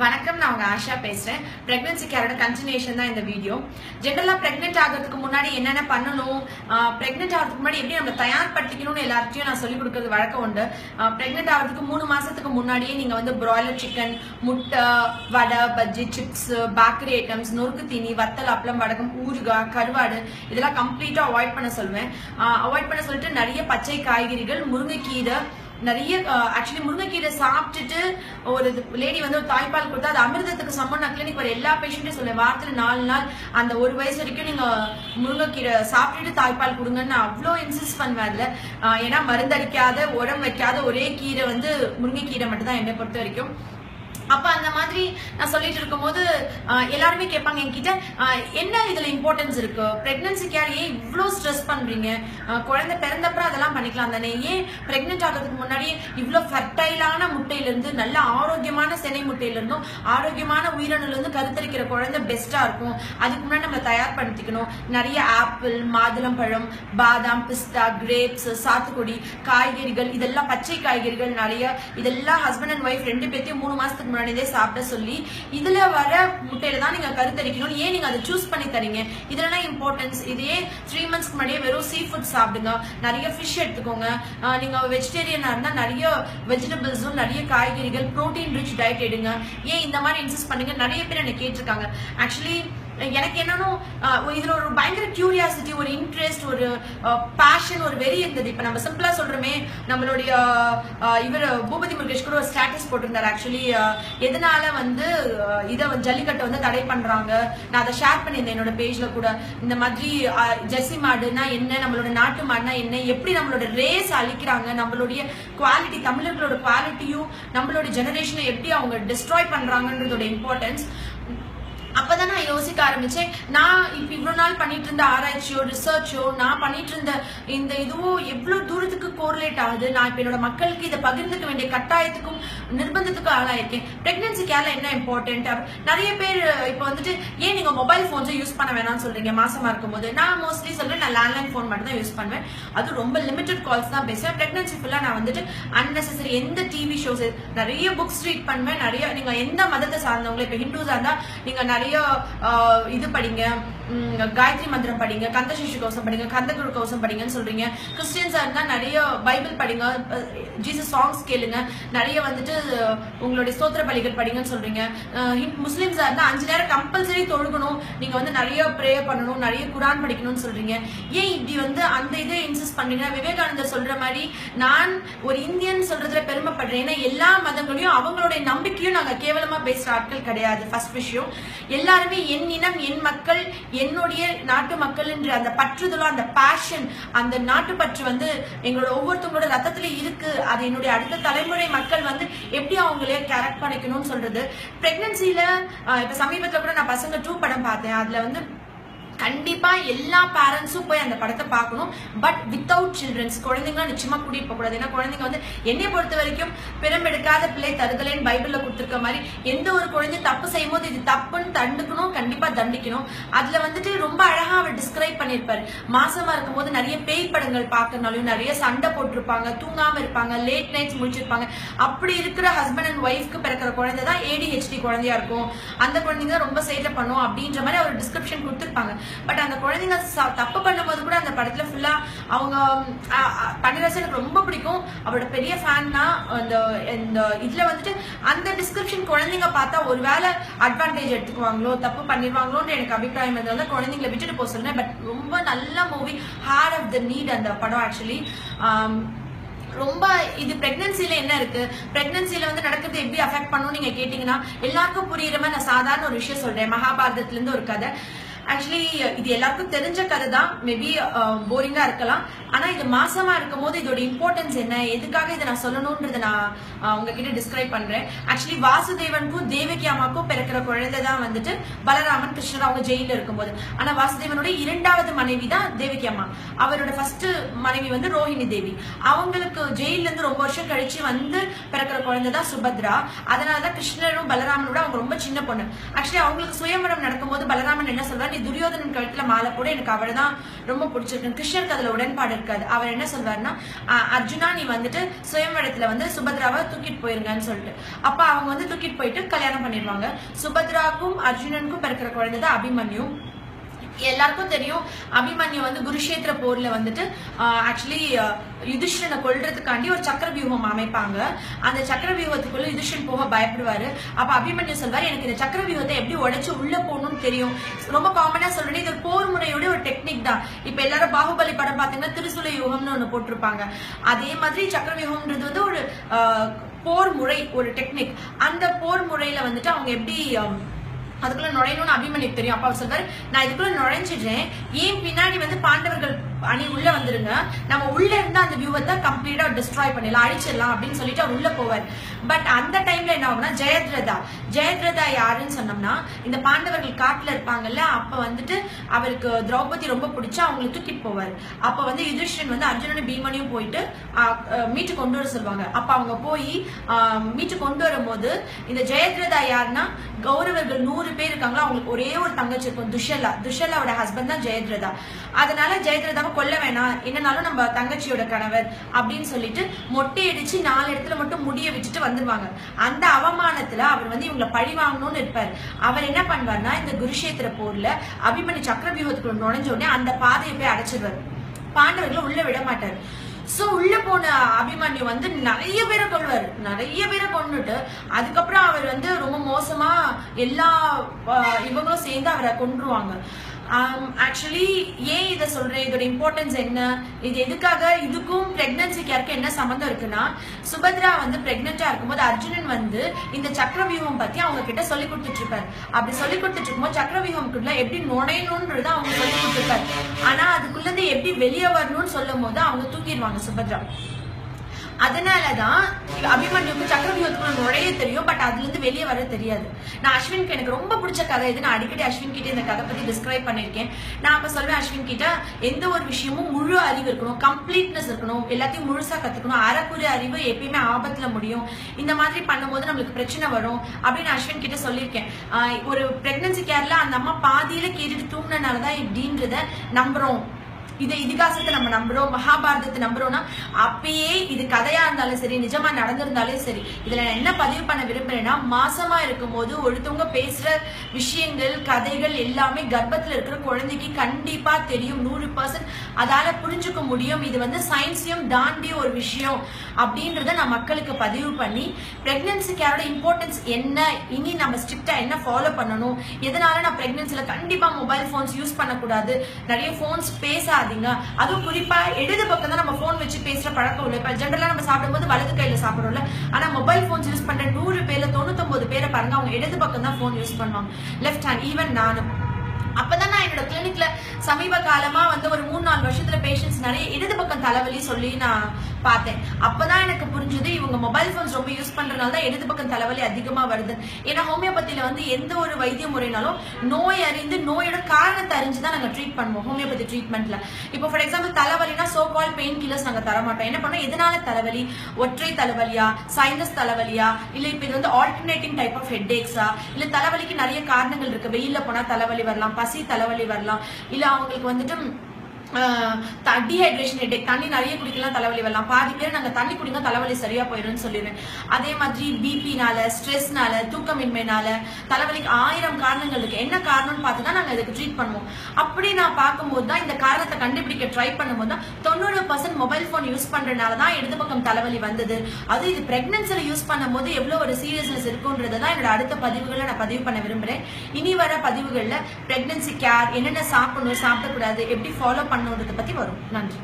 வணக்கம் நான் உங்க ஆஷா பேசுறேன். பிரெக்னன்சி கேரோட கண்டினியூஷன் தான் இந்த வீடியோ ஜென்ரலா பிரெக்னென்ட் ஆகிறதுக்கு முன்னாடி என்னென்ன பண்ணணும்? பிரெக்னென்ட் ஆகிறதுக்கு முன்னாடி எப்படி நம்ம தயார்படுத்திக்கணும்னு எல்லாத்தையும் நான் சொல்லி கொடுக்கறது வழக்கம் உண்டு. பிரெக்னென்ட் ஆகிறதுக்கு மூணு மாசத்துக்கு முன்னாடியே நீங்க வந்து பிராய்லர் சிக்கன் முட்டை vada bajji chips bakery items நொறுக்கு தீனி வத்தல் அப்பளம் வடகம் ஊறுகாய் கருவாடு இதெல்லாம் கம்ப்ளீட்டா அவாய்ட் பண்ண சொல்லுவேன். அவாய்ட் பண்ண சொல்லிட்டு நிறைய பச்சை காய்கறிகள் முருங்கைக்கீரை நிறைய ஆக்சுவலி முருங்கைக்கீரை சாப்பிட்டுட்டு ஒரு லேடி வந்து ஒரு தாய்ப்பால் கொடுத்தா அது அமிர்தத்துக்கு சமம். நான் கிளினிக் வர எல்லா பேஷண்ட்டும் சொல்ல வாரத்தில் நாலு நாள் அந்த ஒரு வயசு வரைக்கும் நீங்க முருங்கைக்கீரை சாப்பிட்டுட்டு தாய்ப்பால் கொடுங்கன்னு அவ்வளோ இன்சிஸ்ட் பண்ணுவேன் அதில். ஏன்னா மருந்தடிக்காத உரம் வைக்காத ஒரே கீரை வந்து முருங்கைக்கீரை மட்டும் தான் என்னை பொறுத்த வரைக்கும். அப்ப அந்த மாதிரி நான் சொல்லிட்டு இருக்கும்போது எல்லாருமே கேட்பாங்க என்கிட்ட என்ன இதுல இம்பார்ட்டன்ஸ் இருக்கு? பிரெக்னன்சி கேர் ஏன் இவ்வளோ ஸ்ட்ரெஸ் பண்றீங்க? குழந்தை பிறந்தப்பறம் அதெல்லாம் பண்ணிக்கலாம் தானே? ஏன் பிரெக்னென்ட் ஆகிறதுக்கு முன்னாடி இவ்வளோ ஃபர்டைலான முட்டையிலேருந்து நல்ல ஆரோக்கியமான செனை முட்டையில இருந்தும் ஆரோக்கியமான உயிரணுலேருந்து கருத்தரிக்கிற குழந்தை பெஸ்ட்டாக இருக்கும். அதுக்கு முன்னாடி நம்ம தயார்படுத்திக்கணும் நிறைய ஆப்பிள் மாதுளம்பழம் பாதாம் பிஸ்தா கிரேப்ஸ் சாத்துக்குடி காய்கறிகள் இதெல்லாம் பச்சை காய்கறிகள் நிறைய. இதெல்லாம் ஹஸ்பண்ட் அண்ட் ஒய்ஃப் ரெண்டு பேர்த்தையும் மூணு முன்னாடி முன்னாடியே சாப்பிட சொல்லி இதுல வர முட்டையில தான் நீங்க கருத்தரிக்கணும். ஏன் நீங்க அதை சூஸ் பண்ணி தரீங்க? இதுலலாம் இம்பார்ட்டன்ஸ் இதே த்ரீ மந்த்ஸ்க்கு முன்னாடியே வெறும் சீ ஃபுட் சாப்பிடுங்க. நிறைய ஃபிஷ் எடுத்துக்கோங்க. நீங்க வெஜிடேரியனா இருந்தா நிறைய வெஜிடபிள்ஸும் நிறைய காய்கறிகள் ப்ரோட்டீன் ரிச் டயட் எடுங்க. ஏன் இந்த மாதிரி இன்சிஸ்ட் பண்ணுங்க? நிறைய பேர் என்ன கேட்டிருக்காங்க. ஆக்சுவலி எனக்கு என்னன்னா இதுல ஒரு பயங்கர கியூரியாசிட்டி ஒரு இன்ட்ரெஸ்ட் ஒரு பேஷன் ஒரு வெறி இருந்தது. இப்ப நம்ம சிம்பிளா சொல்றோமே நம்மளுடைய இவர் பூபதி முருகேஷ் கூட ஒரு ஸ்டேட்டஸ் போட்டிருந்தார் ஆக்சுவலி எதனால வந்து இதை ஜல்லிக்கட்டை வந்து தடை பண்றாங்க? நான் அதை ஷேர் பண்ணியிருந்தேன் என்னோட பேஜ்ல கூட. இந்த மாதிரி ஜெர்சி மாடுனா என்ன நம்மளோட நாட்டு மாடுனா என்ன எப்படி நம்மளோட ரேஸ் அழிக்கிறாங்க நம்மளுடைய குவாலிட்டி தமிழர்களோட குவாலிட்டியும் நம்மளோட ஜெனரேஷனை எப்படி அவங்க டிஸ்ட்ராய் பண்றாங்கன்றதோட இம்பார்ட்டன்ஸ் அப்பதான் நான் யோசிக்க ஆரம்பிச்சேன். நான் இப்ப இவ்வளவு நாள் பண்ணிட்டு இருந்த ஆராய்ச்சியோ ரிசர்ச்சோ நான் பண்ணிட்டு இருந்த இந்த இதுவோ எவ்வளவு தூரத்துக்கு கோரிலேட் ஆகுது? நான் இப்ப என்னோட மக்களுக்கு இதை பகிர்ந்துக்க வேண்டிய கட்டாயத்துக்கும் நிர்பந்தத்துக்கும் ஆளாயிருக்கேன். பிரெக்னன்சி கேர்ல என்ன இம்பார்ட்டன்ட் நிறைய பேர் இப்ப வந்துட்டு ஏன் நீங்க மொபைல் போன்ஸை யூஸ் பண்ண வேணாம்னு சொல்றீங்க மாசமா இருக்கும்போது. நான் மோஸ்ட்லி சொல்றேன் நான் லேண்ட்லைன் போன் மட்டும் தான் யூஸ் பண்ணுவேன். அது ரொம்ப லிமிடெட் கால்ஸ் தான் பேசுவேன் பிரெக்னன்சி ஃபுல்லா நான் வந்துட்டு அன்னெசரி எந்த டிவி ஷோஸ் நிறைய புக்ஸ் ரீட் பண்ணுவேன் நிறைய நீங்க எந்த மதத்தை சார்ந்தவங்களும் இப்ப ஹிந்துஸா இருந்தா நீங்க நிறைய இது படிங்க காயத்ரி மந்திரம் படிங்க கந்த சிசு கவசம் படிங்க கந்தகுரு கவசம் படிங்கன்னு சொல்றீங்க. கிறிஸ்டியன்ஸா இருந்தா நிறைய பைபிள் படிங்க ஜீசஸ் சாங்ஸ் கேளுங்க நிறைய வந்துட்டு உங்களுடைய சோத்திர பலிகள் படிங்கன்னு சொல்றீங்க. முஸ்லிம்ஸா இருந்தா அஞ்சு நேரம் கம்பல்சரி தொழுகணும் நீங்க வந்து நிறைய ப்ரே பண்ணணும் நிறைய குரான் படிக்கணும்னு சொல்றீங்க. ஏன் இப்படி வந்து அந்த இதை இன்சிஸ்ட் பண்றீங்க? விவேகானந்தர் சொல்ற மாதிரி நான் ஒரு இந்தியன் சொல்றதுல பெருமைப்படுறேன். ஏன்னா எல்லா மதங்களையும் அவங்களுடைய நம்பிக்கையும் நாங்க கேவலமா பேசுற ஆட்கள் கிடையாது. ஃபர்ஸ்ட் விஷயம். எல்லாருமே என் இனம் என் மக்கள் என்னுடைய நாட்டு மக்கள் என்ற அந்த பற்றுதலும் அந்த பேஷன் அந்த நாட்டு பற்று வந்து எங்களோட ஒவ்வொருத்தவங்களோட ரத்தத்துல இருக்கு. அது என்னுடைய அடுத்த தலைமுறை மக்கள் வந்து எப்படி அவங்களே கேரக்ட் பண்ணிக்கணும்னு சொல்றது. பிரெக்னன்சில இப்ப சமீபத்துல கூட நான் பசங்க டூ படம் பார்த்தேன். அதுல வந்து கண்டிப்பா எல்லா பேரண்ட்ஸும் போய் அந்த படத்தை பார்க்கணும். பட் வித்தவுட் சில்ட்ரன்ஸ் குழந்தைங்க நிச்சயமா கூட்டிட்டு போக கூடாது. ஏன்னா குழந்தைங்க வந்து என்னை பொறுத்த வரைக்கும் பிறம்பெடுக்காத பிள்ளை தருதலைன்னு பைபிள்ல கொடுத்துருக்க மாதிரி எந்த ஒரு குழந்தை தப்பு செய்யும் போது இது தப்புன்னு தண்டுக்கணும் கண்டிப்பா தண்டிக்கணும். அதுல வந்துட்டு ரொம்ப அழகா அவர் டிஸ்கிரைப் பண்ணிருப்பாரு மாசமா இருக்கும்போது நிறைய பேய் படங்கள் பார்க்கறனாலையும் நிறைய சண்டை போட்டிருப்பாங்க தூங்காம இருப்பாங்க லேட் நைட்ஸ் முடிச்சிருப்பாங்க. அப்படி இருக்கிற ஹஸ்பண்ட் அண்ட் ஒய்ஃப்க்கு பிறக்கிற குழந்தை தான் ஏடிஹெச்டி குழந்தையா இருக்கும். அந்த குழந்தைங்க தான் ரொம்ப சேட்டை பண்ணும் அப்படின்ற மாதிரி அவர் டிஸ்கிரிப்ஷன் கொடுத்துருப்பாங்க. பட் அந்த குழந்தைங்க தப்பு பண்ணும்போது கூட அந்த படத்துல ஃபுல்லா அவங்க பன்னிரசு எனக்கு ரொம்ப பிடிக்கும். அவரோட பெரிய ஃபேன்னா அந்த இந்த இதுல வந்துட்டு அந்த டிஸ்கிரிப்ஷன் குழந்தைங்க பார்த்தா ஒருவேளை அட்வான்டேஜ் எடுத்துக்குவாங்களோ தப்பு பண்ணிடுவாங்களோன்னு எனக்கு அபிப்பிராயம் இருந்ததால குழந்தைங்களை விட்டுட்டு போக சொல்றேன். பட் ரொம்ப நல்ல movie heart of the NEET அந்த படம் ஆக்சுவலி ரொம்ப இது பிரெக்னன்சில என்ன இருக்கு? பிரெக்னன்சில வந்து நடக்கிறது எப்படி அஃபெக்ட் பண்ணும் நீங்க கேட்டீங்கன்னா எல்லாருக்கும் புரியுற மாதிரி நான் சாதாரண ஒரு விஷயம் சொல்றேன். மகாபாரதத்துல இருந்து ஒரு கதை. ஆக்சுவலி இது எல்லாருக்கும் தெரிஞ்ச கதை தான் மேபி போரிங்கா இருக்கலாம். ஆனா இது மாசமா இருக்கும் போது இதோட இம்பார்ட்டன்ஸ் என்ன? எதுக்காக இதை நான் சொல்லணும்ன்றத நான் uh, உங்ககிட்ட டிஸ்கிரைப் பண்றேன். ஆக்சுவலி வாசுதேவனுக்கும் தேவகி அம்மாக்கும் பிறக்கிற குழந்தை தான் வந்துட்டு பலராமன் கிருஷ்ணர் அவங்க ஜெயில இருக்கும்போது. ஆனா வாசுதேவனோட இரண்டாவது மனைவி தான் தேவகி அம்மா. அவரோட ஃபர்ஸ்ட் மனைவி வந்து ரோஹிணி தேவி. அவங்களுக்கு ஜெயில இருந்து ரொம்ப வருஷம் கழிச்சு வந்து பிறக்கிற குழந்தை தான் சுபத்ரா. அதனாலதான் கிருஷ்ணரும் பலராமனோட அவங்க ரொம்ப சின்ன பொண்ணு. ஆக்சுவலி அவங்களுக்கு சுயமரம் நடக்கும்போது பலராமன் என்ன சொல்றாரு? துரியோதனன் கழுத்துல மாலை போட எனக்கு அவரை தான் ரொம்ப பிடிச்சிருக்கு. கிருஷ்ணருக்கு அதுல உடன்பாடு இருக்காது. அவர் என்ன சொல்வாருன்னா "அஹ், அர்ஜுனா நீ வந்துட்டு சுயம்பரத்துல வந்து சுபத்ராவை தூக்கிட்டு போயிருங்கன்னு சொல்லிட்டு. அப்ப அவங்க வந்து தூக்கிட்டு போயிட்டு கல்யாணம் பண்ணிடுவாங்க. சுபத்ராக்கும் அர்ஜுனனுக்கும் பிறக்கிற குழந்தை தான் அபிமன்யும் எல்லாருக்கும் தெரியும். அபிமன்யு வந்து குருஷேத்திர போர்ல வந்துட்டு ஆக்சுவலி யுதிஷ்டனை கொள்றதுக்காண்டி ஒரு சக்கர வியூகம் அமைப்பாங்க. அந்த சக்கர வியூகத்துக்குள்ள யுதிஷ்டன் போக பயப்படுவாரு. அப்ப அபிமன்யு சொல்வாரு எனக்கு இந்த சக்கர வியூகத்தை எப்படி உடைச்சு உள்ள போகணும்னு தெரியும். ரொம்ப காமனா சொல்றேன் இது ஒரு போர் முறையோட ஒரு டெக்னிக் தான். இப்ப எல்லாரும் பாகுபலி படம் பாத்தீங்கன்னா திருசுல யுகம்னு ஒண்ணு போட்டிருப்பாங்க. அதே மாதிரி சக்கர வியூகம்ன்றது வந்து ஒரு போர் முறை ஒரு டெக்னிக் அந்த போர் முறையில வந்துட்டு அவங்க எப்படி அதுக்குள்ள நுழையணும்னு அபிமன்யுக்கு தெரியும். அப்பா சொல்றாரு நான் இதுக்குள்ள நுழைஞ்சிடுறேன். ஏன் பின்னாடி வந்து பாண்டவர்கள் அணி உள்ள வந்துருங்க. நம்ம உள்ள இருந்து அந்த வியூவத்தை கம்ப்ளீட்டா டிஸ்ட்ராய் பண்ணிடலாம் அழிச்சிடலாம் அப்படின்னு சொல்லிட்டு அவர் உள்ள போவார். பட் அந்த டைம்ல என்ன ஆகும்னா ஜெயத்ரதா ஜெயத்ரதா யாருன்னு சொன்னோம்னா இந்த பாண்டவர்கள் காட்டுல இருப்பாங்கல்ல அப்ப வந்துட்டு அவருக்கு திரௌபதி ரொம்ப பிடிச்சா அவங்களை தூக்கிட்டு போவார். அப்ப வந்து யுதிஷ்டன் வந்து அர்ஜுனனும் பீமனையும் போயிட்டு மீட்டு கொண்டு வர சொல்லுவாங்க. அப்ப அவங்க போய் மீட்டு கொண்டு வரும்போது இந்த ஜெயத்ரதா யாருன்னா கௌரவர்கள் நூறு பேர் இருக்காங்களா அவங்களுக்கு ஒரே ஒரு தங்கச்சி இருக்கும் துஷலா. துஷலாவோட ஹஸ்பண்ட் தான் ஜெயத்ரதா. அதனால ஜெயத்ரதாவை கொல்ல வேணாம். என்னனாலும் நம்ம தங்கச்சியோட கணவர் அப்படின்னு சொல்லிட்டு மொட்டை அடிச்சு நாலு இடத்துல மட்டும் முடிய வச்சுட்டு வந்துருவாங்க. அந்த அவமானத்துல அவர் வந்து இவங்களை பழி வாங்கணும்னு இருப்பார். அவர் என்ன பண்ணுவார்னா இந்த குருஷேத்திர போர்ல அபிமனி சக்கரவியூகத்துக்குள்ள நுழைஞ்ச உடனே அந்த பாதையை போய் அடைச்சிருவார். பாண்டவர்களை உள்ள விட மாட்டார். சோ உள்ள போன அபிமன்யு வந்து நிறைய பேரை கொள்வாரு நிறைய பேரை கொன்னுட்டு அதுக்கப்புறம் அவர் வந்து ரொம்ப மோசமா எல்லா இவங்களும் சேர்ந்து அவரை கொன்றுவாங்க. Um, ஆக்சுவலி ஏன் இதை சொல்றேன்? இதோட இம்பார்ட்டன்ஸ் என்ன? இது எதுக்காக? இதுக்கும் பிரெக்னன்சி கேருக்கு என்ன சம்மந்தம் இருக்குன்னா சுபத்ரா வந்து பிரெக்னெண்டா இருக்கும்போது அர்ஜுனன் வந்து இந்த சக்கரவியூகம் பற்றி அவங்க கிட்ட சொல்லி கொடுத்துட்ருப்பார். அப்படி சொல்லி கொடுத்துட்டு இருக்கும்போது சக்கரவியூகம்குள்ள எப்படி நுழையணுன்றது அவங்க சொல்லி கொடுத்துருப்பார் ஆனால் அதுக்குள்ளேருந்து எப்படி வெளியே வரணும்னு சொல்லும் போது அவங்க தூக்கிடுவாங்க சுபத்ரா. அதனாலதான் அபிமன்யுக்கு சக்கரவியூகத்துக்குள்ள நுழைய தெரியும் பட் அதுல இருந்து வெளியே வர தெரியாது. நான் அஸ்வின்க்கு எனக்கு ரொம்ப பிடிச்ச கதை இது நான் அடிக்கடி அஸ்வின் கிட்ட இந்த கதை பத்தி டிஸ்கிரைப் பண்ணிருக்கேன் நான் அப்ப சொல்வேன் அஸ்வின் கிட்ட எந்த ஒரு விஷயமும் முழு அறிவு இருக்கணும் கம்ப்ளீட்னஸ் இருக்கணும் எல்லாத்தையும் முழுசா கத்துக்கணும் அறக்குறை அறிவு எப்பயுமே ஆபத்துல முடியும். இந்த மாதிரி பண்ணும்போது நம்மளுக்கு பிரச்சனை வரும் அப்படின்னு அஸ்வின் கிட்ட சொல்லியிருக்கேன். ஒரு பிரெக்னன்சி கேர்ல அந்த அம்மா பாதியில கேட்டுட்டு தூங்கினாலதான் இப்படின்றத நம்புறோம். இது இதிகாசத்தை நம்ம நம்புறோம் மகாபாரதத்தை நம்புறோம்னா அப்பயே இது கதையா இருந்தாலும் சரி நிஜமா நடந்திருந்தாலும் சரி இதுல நான் என்ன பதிவு பண்ண விரும்புறேன்னா மாசமா இருக்கும்போது ஒருத்தவங்க பேசுற விஷயங்கள் கதைகள் எல்லாமே கர்ப்பத்துல இருக்கிற குழந்தைக்கு கண்டிப்பா தெரியும் நூறு பர்சன்ட் அதால புரிஞ்சுக்க முடியும். இது வந்து சயின்ஸையும் தாண்டி ஒரு விஷயம் அப்படின்றத நான் மக்களுக்கு பதிவு பண்ணி பிரெக்னன்சி கேரோட இம்பார்ட்டன்ஸ் என்ன இனி நம்ம ஸ்ட்ரிக்டா என்ன ஃபாலோ பண்ணணும் எதனால நான் பிரெக்னன்சில கண்டிப்பா மொபைல் போன்ஸ் யூஸ் பண்ணக்கூடாது நிறைய போன்ஸ் பேசாதீங்க அதுவும் குறிப்பா இடது பக்கம் தான் நம்ம போன் வச்சு பேசுற பழக்கம் இல்லை இப்ப ஜென்ரலா நம்ம சாப்பிடும்போது வலது கையில சாப்பிடுறோம்ல. ஆனா மொபைல் போன்ஸ் யூஸ் பண்ற நூறு பேர்ல தொண்ணூத்தொன்பது பேரை பாருங்க அவங்க இடது பக்கம் தான் போன் யூஸ் பண்ணுவாங்க. லெஃப்ட் ஹேண்ட் ஈவன் நானும். அப்பதான் நான் என்னோட கிளினிக்ல சமீப காலமா வந்து ஒரு மூணு நாலு வருஷத்துல பேஷண்ட்ஸ் நிறைய இடது பக்கம் தலைவலி சொல்லி நான் பார்த்தேன். அப்பதான் எனக்கு புரிஞ்சது இவங்க மொபைல் போன்ஸ் ரொம்ப யூஸ் பண்றதுனால தான் இடது பக்கம் தலைவலி அதிகமா வருது. ஏன்னா ஹோமியோபதியில வந்து எந்த ஒரு வைத்திய முறைனாலும் நோய் அறிந்து நோயோட காரணத்தை அறிஞ்சு தான் நாங்க ட்ரீட் பண்ணுவோம் ஹோமியோபதி ட்ரீட்மெண்ட்ல இப்போ ஃபார் எக்ஸாம்பிள் தலைவலினா சோ கால் பெயின் கில்லர்ஸ் நாங்க தர மாட்டோம் என்ன பண்ணோம்? எதனால தலைவலி? ஒற்றை தலைவலியா? சைனஸ் தலைவலியா? இல்ல இப்ப இது வந்து ஆல்டர்னேட்டிங் டைப் ஆஃப் ஹெட்டேக்ஸா இல்ல தலைவலிக்கு நிறைய காரணங்கள் இருக்கு. வெயில போனா தலைவலி வரலாம் பசி தலைவலி வரலாம். இல்லை அவங்களுக்கு வந்துட்டு டீஹைட்ரேஷன் ஹெட்டேக் தண்ணி நிறைய குடிக்கலாம் தலைவலி வரலாம். பாதி பேர் நாங்கள் தண்ணி குடிங்க தலைவலி சரியாக போயிடும்னு சொல்லிடுவேன் அதே மாதிரி பிபினால ஸ்ட்ரெஸ்னால தூக்கமின்மைனால தலைவலிக்கு ஆயிரம் காரணங்கள் இருக்கு. என்ன காரணம்னு பார்த்து தான் நாங்கள் இதுக்கு ட்ரீட் பண்ணுவோம். அப்படி நான் பார்க்கும்போது தான் இந்த காரணத்தை கண்டுபிடிக்க ட்ரை பண்ணும்போது தான் தொண்ணூறு பர்சன்ட் மொபைல் ஃபோன் யூஸ் பண்ணுறதுனால தான் இடது பக்கம் தலைவலி வந்தது. அது இது பிரெக்னன்சில யூஸ் பண்ணும்போது எவ்வளோ ஒரு சீரியஸ்னஸ் இருக்குன்றது தான் என்னோட அடுத்த பதிவுகளை நான் பதிவு பண்ண விரும்புகிறேன் இனி வர பதிவுகளில் பிரெக்னன்சி கேர் என்னென்ன சாப்பிடணும் சாப்பிடக்கூடாது எப்படி ஃபாலோ பண்ண பண்ணணுன்றதை பற்றி வரும். நன்றி.